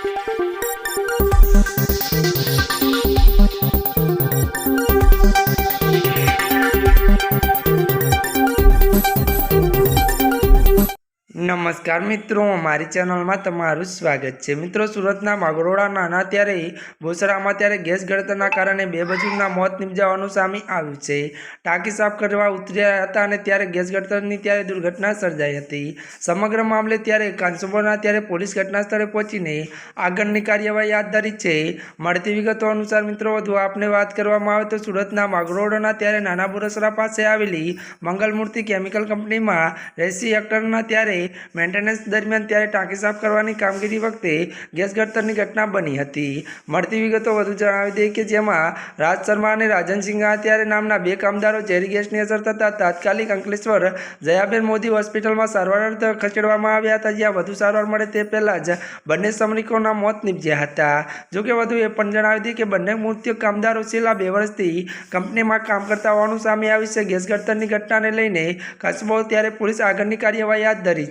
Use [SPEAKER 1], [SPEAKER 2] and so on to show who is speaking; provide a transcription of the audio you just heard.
[SPEAKER 1] Thank you. નમસ્કાર મિત્રો, મારી ચેનલમાં તમારું સ્વાગત છે. મિત્રો, સુરતના માગરોડા નાના ત્યારે બોસરામાં ત્યારે ગેસ ગળતરના કારણે બે બજુના મોત નિપજાવવાનું સામે આવ્યું છે. ટાંકી સાફ કરવા ઉતર્યા હતા અને ત્યારે ગેસ ગળતરની ત્યારે દુર્ઘટના સર્જાઈ હતી. સમગ્ર મામલે ત્યારે કોન્સ્ટેબલના ત્યારે પોલીસ ઘટના સ્થળે પહોંચીને આગળની કાર્યવાહી હાથ ધરી છે. મળતી વિગતો અનુસાર મિત્રો, વધુ આપને વાત કરવામાં આવે તો સુરતના માગરોડાના ત્યારે નાના બોરસરા પાસે આવેલી મંગલમૂર્તિ કેમિકલ કંપનીમાં એસી હેક્ટરના ત્યારે મેન્ટેનન્સ દરમિયાન ત્યારે ટાંકી સાફ કરવાની કામગીરી વખતે ગેસ ગળતરની ઘટના બની હતી. મળતી વિગતો વધુ જણાવી દઈએ કે જેમાં રાજ શર્મા અને રાજનસિંહ ત્યારે નામના બે કામદારો ઝેરી ગેસની અસર થતાં તાત્કાલિક અંકલેશ્વર જયાબેન મોદી હોસ્પિટલમાં સારવાર અર્થે ખસેડવામાં આવ્યા હતા. જ્યાં વધુ સારવાર મળે તે પહેલાં જ બંને શ્રમિકોના મોત નીપજ્યા હતા. જોકે વધુ એ પણ જણાવી દઈએ કે બંને મૃત્યુ કામદારો છેલ્લા બે વર્ષથી કંપનીમાં કામ કરતા હોવાનું સામે આવ્યું છે. ગેસ ગળતરની ઘટનાને લઈને કસબો ત્યારે પોલીસ આગળની કાર્યવાહી હાથ ધરી